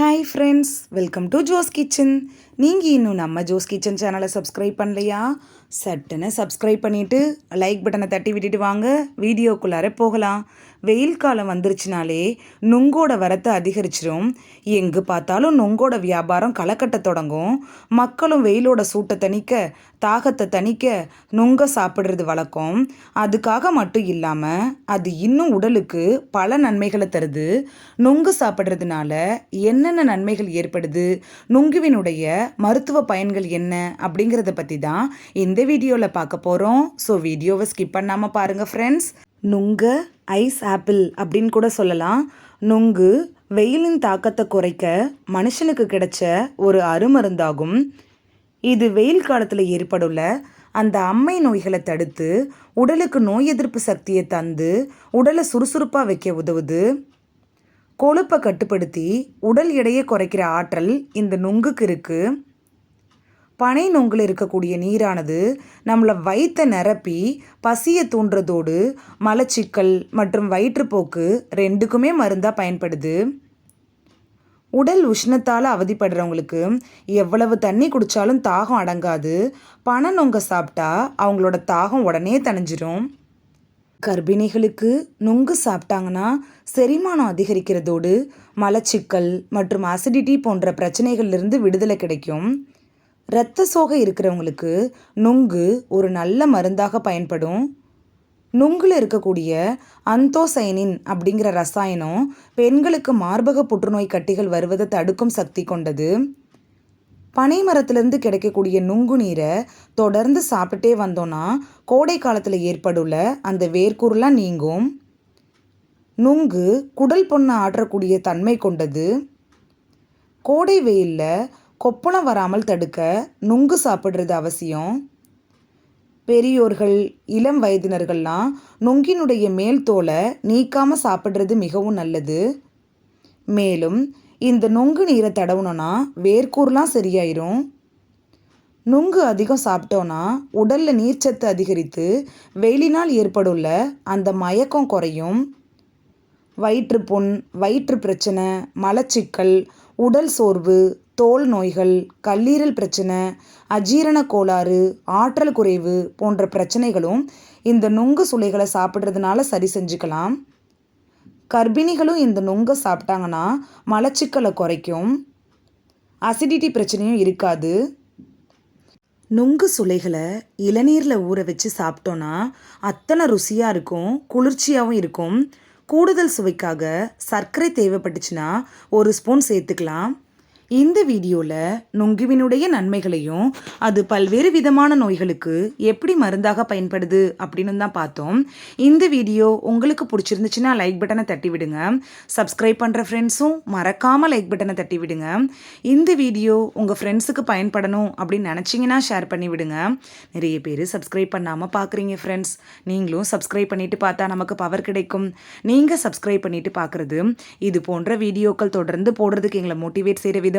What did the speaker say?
Hi friends welcome to Jo's kitchen நீங்கள் இன்னும் நம்ம ஜோஸ் கிச்சன் சேனலை சப்ஸ்கிரைப் பண்ணலையா? சட்டுன்னு சப்ஸ்கிரைப் பண்ணிவிட்டு லைக் பட்டனை தட்டி விட்டுட்டு வாங்க. வீடியோக்குள்ளார போகலாம். வெயில் காலம் வந்துருச்சுனாலே நுங்கோட வரத்தை அதிகரிச்சிடும் எங்கே பார்த்தாலும் நுங்கோட வியாபாரம் களைக்கட்ட தொடங்கும். மக்களும் வெயிலோட சூட்டை தணிக்க தாகத்தை தணிக்க நுங்க சாப்பிட்றது வழக்கம். அதுக்காக மட்டும் இல்லாமல் அது இன்னும் உடலுக்கு பல நன்மைகளை தருது. நுங்கு சாப்பிட்றதுனால என்ன என்னென்ன நன்மைகள் ஏற்படுது? நுங்குவினுடைய மருத்துவ பயன்கள் என்ன? அப்படிங்கிறத பற்றி தான் இந்த வீடியோவில் பார்க்க போகிறோம் ஸோ வீடியோவை ஸ்கிப் பண்ணாமல் பாருங்கள் ஃப்ரெண்ட்ஸ் நுங்கு ஐஸ் ஆப்பிள் அப்படின்னு கூட சொல்லலாம். நுங்கு வெயிலின் தாக்கத்தை குறைக்க மனுஷனுக்கு கிடைச்ச ஒரு அருமருந்தாகும். இது வெயில் காலத்தில் ஏற்படுள்ள அந்த அம்மை நோய்களை தடுத்து உடலுக்கு நோய் எதிர்ப்பு சக்தியை தந்து உடலை சுறுசுறுப்பாக வைக்க உதவுது. கொழுப்பை கட்டுப்படுத்தி உடல் எடையை குறைக்கிற ஆற்றல் இந்த நுங்குக்கு இருக்குது பனை நொங்கில் இருக்கக்கூடிய நீரானது நம்மளை வயிற்றை நிரப்பி பசியை தூண்டுறதோடு மலச்சிக்கல் மற்றும் வயிற்றுப்போக்கு ரெண்டுக்குமே மருந்தாக பயன்படுது. உடல் உஷ்ணத்தால் அவதிப்படுறவங்களுக்கு எவ்வளவு தண்ணி குடித்தாலும் தாகம் அடங்காது. பனை நொங்க சாப்பிட்டா அவங்களோட தாகம் உடனே தணிஞ்சிரும். கர்ப்பிணிகளுக்கு நுங்கு சாப்பிட்டாங்கன்னா செரிமானம் அதிகரிக்கிறதோடு மலச்சிக்கல் மற்றும் அசிடிட்டி போன்ற பிரச்சனைகள்லேருந்து விடுதலை கிடைக்கும். இரத்த சோகை இருக்கிறவங்களுக்கு நுங்கு ஒரு நல்ல மருந்தாக பயன்படும். நுங்கில் இருக்கக்கூடிய அந்தோசைனின் அப்படிங்கிற ரசாயனம் பெண்களுக்கு மார்பக புற்றுநோய் கட்டிகள் வருவதை தடுக்கும் சக்தி கொண்டது. பனை மரத்துலேருந்து கிடைக்கக்கூடிய நுங்கு நீரை தொடர்ந்து சாப்பிட்டே வந்தோன்னா கோடை காலத்தில் ஏற்படுள்ள அந்த வேர்க்கூறுலாம் நீங்கும். நுங்கு குடல் பொண்ணை ஆற்றக்கூடிய தன்மை கொண்டது. கோடை வெயிலில் கொப்பளம் வராமல் தடுக்க நுங்கு சாப்பிட்றது அவசியம். பெரியோர்கள் இளம் வயதினர்கள்லாம் நுங்கினுடைய மேல் தோலை நீக்காமல் சாப்பிட்றது மிகவும் நல்லது. மேலும் இந்த நொங்கு நீரை தடவுனோன்னா வேர்க்கூர்லாம் சரியாயிரும். நுங்கு அதிகம் சாப்பிட்டோன்னா உடலில் நீர்ச்சத்து அதிகரித்து வெயிலினால் ஏற்படுள்ள அந்த மயக்கம் குறையும். வயிற்றுப்புண் வயிற்று பிரச்சனை மலச்சிக்கல் உடல் சோர்வு தோல் நோய்கள் கல்லீரல் பிரச்சனை அஜீரண கோளாறு ஆற்றல் குறைவு போன்ற பிரச்சனைகளும் இந்த நுங்கு சுளைகளை சாப்பிட்றதுனால சரி செஞ்சுக்கலாம். கர்ப்பிணிகளும் இந்த நுங்கை சாப்பிட்டாங்கன்னா மலச்சிக்கலை குறைக்கும். அசிடிட்டி பிரச்சனையும் இருக்காது. நுங்கு சுளைகளை இளநீரில் ஊற வச்சு சாப்பிட்டோன்னா அத்தனை ருசியாக இருக்கும் குளிர்ச்சியாகவும் இருக்கும். கூடுதல் சுவைக்காக சர்க்கரை தேவைப்பட்டுச்சுன்னா ஒரு ஸ்பூன் சேர்த்துக்கலாம். இந்த வீடியோவில் நுங்குவினுடைய நன்மைகளையும் அது பல்வேறு விதமான நோய்களுக்கு எப்படி மருந்தாக பயன்படுது அப்படின்னு தான் பார்த்தோம். இந்த வீடியோ உங்களுக்கு பிடிச்சிருந்துச்சுன்னா லைக் பட்டனை தட்டி விடுங்க சப்ஸ்கிரைப் பண்ணுற ஃப்ரெண்ட்ஸும் மறக்காமல் லைக் பட்டனை தட்டி விடுங்க இந்த வீடியோ உங்கள் ஃப்ரெண்ட்ஸுக்கு பயன்படணும் அப்படின்னு நினச்சிங்கன்னா ஷேர் பண்ணி விடுங்க நிறைய பேர் சப்ஸ்கிரைப் பண்ணாமல் பார்க்குறீங்க ஃப்ரெண்ட்ஸ் நீங்களும் சப்ஸ்கிரைப் பண்ணிவிட்டு பார்த்தா நமக்கு பவர் கிடைக்கும். நீங்கள் சப்ஸ்கிரைப் பண்ணிவிட்டு பார்க்குறது இது போன்ற வீடியோக்கள் தொடர்ந்து போடுறதுக்கு எங்களை மோட்டிவேட் செய்கிற விதம்